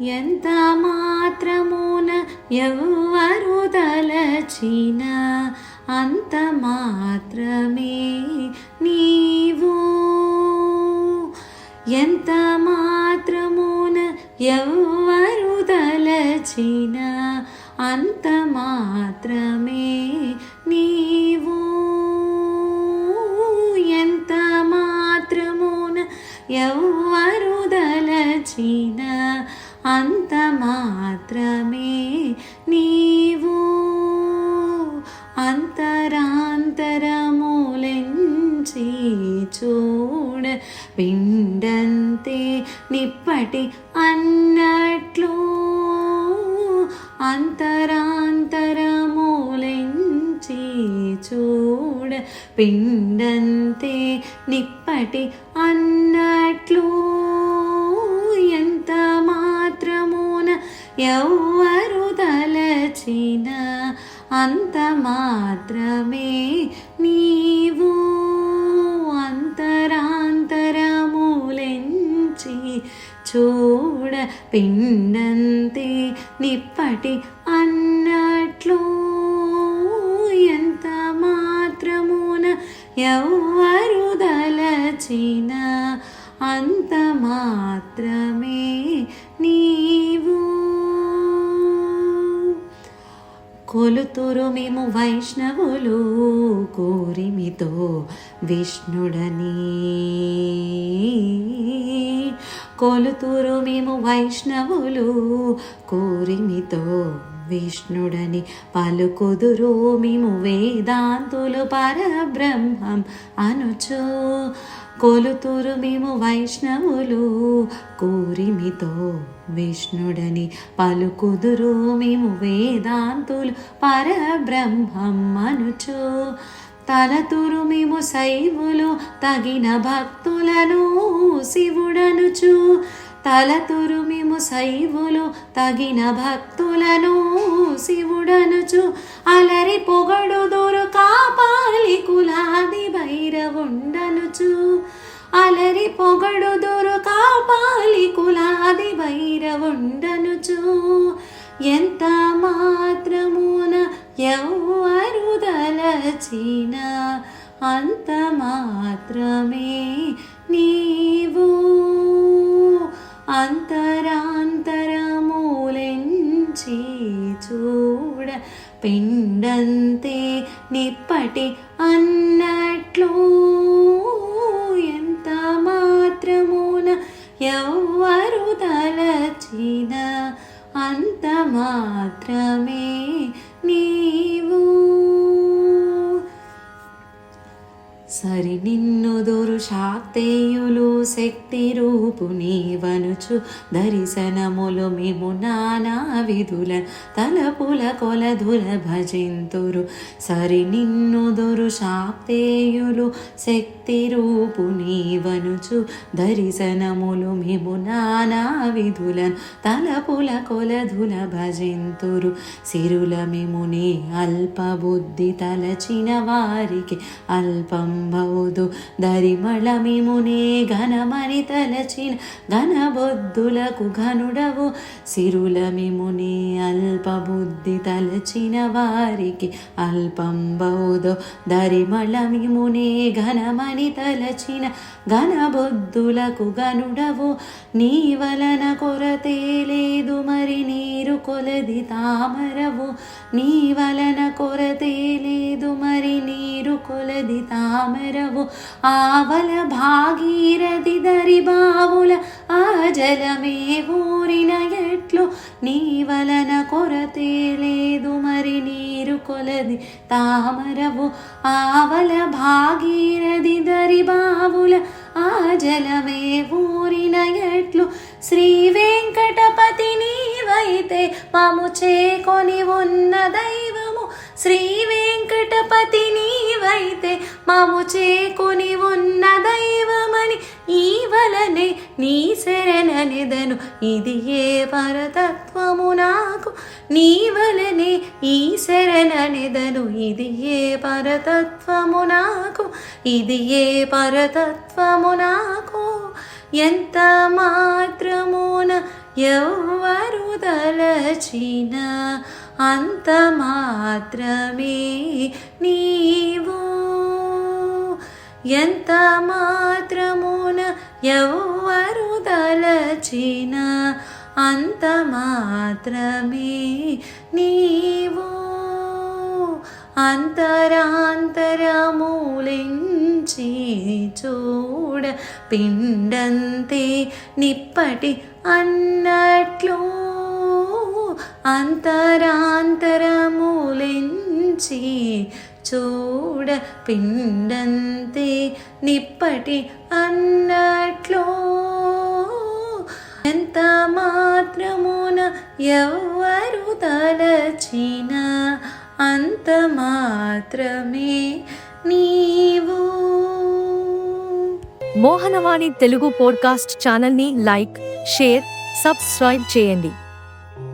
ఎంత మాత్రమున ఎవ్వరు తలచిన అంత మాత్రమే నీవు. ఎంత మాత్రమున ఎవ్వరు తలచిన అంత మాత్రమే నీవు. ఎంత మాత్రమున ఎవ్వరు దలచిన అంత మాత్రమే నీవు. అంతరాంతరములెంచి చూడ పిండంతే నిప్పటి అన్నట్లు. అంతరాంతరములెంచి చూడ పిండంతే నిప్పటి అన్నట్లు. ఎవ్వరు తలచిన అంత మాత్రమే నీవు. అంతరాంతరములెంచి చూడ పిండంతే నిప్పటి అన్నట్లు. ఎంత మాత్రమున ఎవ్వరు దలచిన అంత మాత్రమే నీ కొలుతురు మేము వైష్ణవులు కోరిమితో విష్ణుడని. కొలుతురు మేము వైష్ణవులు కోరిమితో విష్ణుడని. పలుకుదురు మేము వేదాంతులు పరబ్రహ్మం అనుచు. కొలుతురు మేము వైష్ణవులు కోరిమితో విష్ణుడని పలుకుదురు మేము వేదాంతులు పరబ్రహ్మమ్మనుచు తలతురు మేము శైవులు తగిన భక్తులను శివుడనుచు. తలతురు మేము శైవులు తగిన భక్తులను శివుడనుచు. అలరి పొగడుదురు కాపాలి కులాది భైరవుండనుచు. అలరి పొగడుదురు కాపాలి కులాది భైరవుండనుచు ఎంత మాత్రమున ఎవ్వరు దలచిన అంత మాత్రమే నీవు. అంతరాంతరమూలించి చూడ పిండంతే నిప్పటి అన్నట్లు. ఎంత మాత్రమున ఎవ్వరు మాత్రమే శాక్తేయులు శక్తి రూపు నీవనుచు. దర్శనములు మేము నానా విధుల తలపుల కొలధుల భజింతురు. సరి నిన్ను దొరు శాక్తేయులు శక్తి రూపు నీవనుచు. దర్శనములు మేము నానా విధుల తలపుల కొలధుల భజింతురు. సిరుల మిముని అల్పబుద్ధి తలచిన వారికి అల్పం బౌదు. దరిమళ మిమునే ఘనమని తలచిన ఘనబొద్దులకు ఘనుడవు. సిరుల మిముని అల్పబుద్ధి తలచిన వారికి అల్పం బౌదు దరిమళ మిమునే ఘనమని తలచిన ఘనబొద్దులకు ఘనుడవు. నీ వలన కొరతే లేదు మరి నీరు కొలది తామరవు. నీ వలన కొరతే కొలది తామరవు ఆవల భాగీరథి దరి బావుల ఆ జలమే ఊరిన ఎట్లు నీ వలన కొరతే లేదు మరి నీరు కొలది తామరవు ఆవల భాగీరథి దరి బావుల ఆ జలమే ఊరిన ఎట్లు శ్రీ వెంకటపతి నీవైతే మము చేకొని ఉన్న దైవ శ్రీ వెంకటపతి నీవైతే మాము చేకొని ఉన్న దైవమని ఈ వలనే నీ శరణనిదను ఇది ఏ పరతత్వము నాకు? నీ వలనే ఈ శరణనిదను ఇది ఏ పరతత్వము నాకు? ఇది ఏ పరతత్వము నాకు? ఎంత మాత్రమున ఎవ్వరు తలచిన అంత మాత్రమే నీవు. ఎంత మాత్రమున ఎవరు దలచిన అంత మాత్రమే నీవు. అంతరాంతరమూలించి చూడ పిండంతే నిప్పటి అన్నట్లు. అంతరాంతరములించి చూడ పిండంతే నిప్పటి అన్నట్లు. ఎంత మాత్రమున ఎవ్వరు తలచిన అంత మాత్రమే నీవు. మోహనవాణి తెలుగు పోడ్కాస్ట్ ఛానల్ని లైక్ షేర్ సబ్స్క్రైబ్ చేయండి.